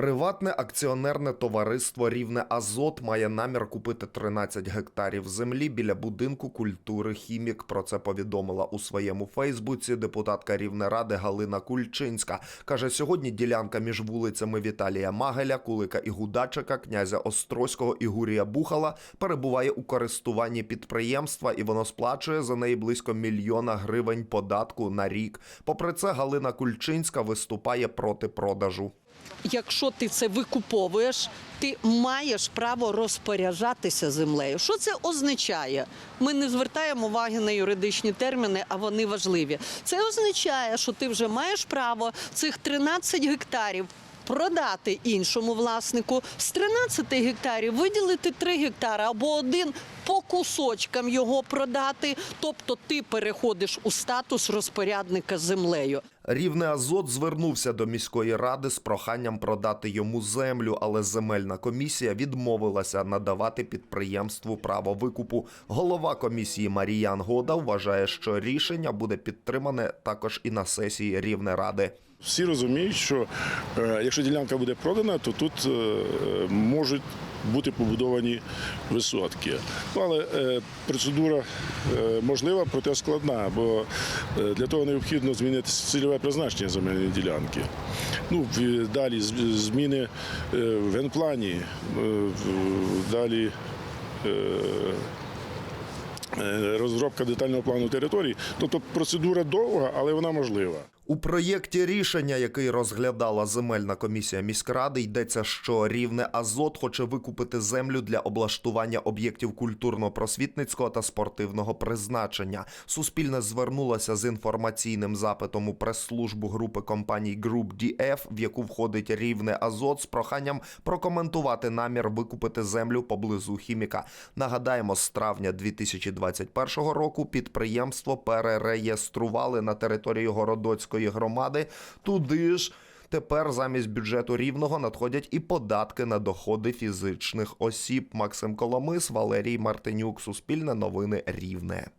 Приватне акціонерне товариство Рівне Азот має намір купити 13 гектарів землі біля будинку культури Хімік. Про це повідомила у своєму Фейсбуці депутатка Рівнеради Галина Кульчинська. Каже, сьогодні ділянка між вулицями Віталія Магеля, Кулика і Гудачика, князя Острозького і Гурія Бухала перебуває у користуванні підприємства, і воно сплачує за неї близько мільйона гривень податку на рік. Попри це, Галина Кульчинська виступає проти продажу. Якщо ти це викуповуєш, ти маєш право розпоряджатися землею. Що це означає? Ми не звертаємо уваги на юридичні терміни, а вони важливі. Це означає, що ти вже маєш право цих 13 гектарів. Продати іншому власнику з 13 гектарів виділити 3 гектари або один по кусочкам його продати. Тобто ти переходиш у статус розпорядника землею. Рівне Азот звернувся до міської ради з проханням продати йому землю, але земельна комісія відмовилася надавати підприємству право викупу. Голова комісії Маріян Года вважає, що рішення буде підтримане також і на сесії Рівне ради. Всі розуміють, що е, якщо ділянка буде продана, то тут е, можуть бути побудовані висотки. Але е, процедура е, можлива, проте складна, бо е, для того необхідно змінити цільове призначення земельної ділянки. Ну, далі зміни в генплані, далі. Розробка детального плану території. Тобто процедура довга, але вона можлива. У проєкті рішення, який розглядала земельна комісія міськради, йдеться, що рівне Азот хоче викупити землю для облаштування об'єктів культурно-просвітницького та спортивного призначення. Суспільне звернулося з інформаційним запитом у прес-службу групи компаній Group DF, в яку входить рівне Азот, з проханням прокоментувати намір викупити землю поблизу хіміка. Нагадаємо, з травня 2021 року підприємство перереєстрували на території Городоцької громади. Туди ж тепер замість бюджету рівного надходять і податки на доходи фізичних осіб. Максим Коломис, Валерій Мартинюк, Суспільне новини Рівне.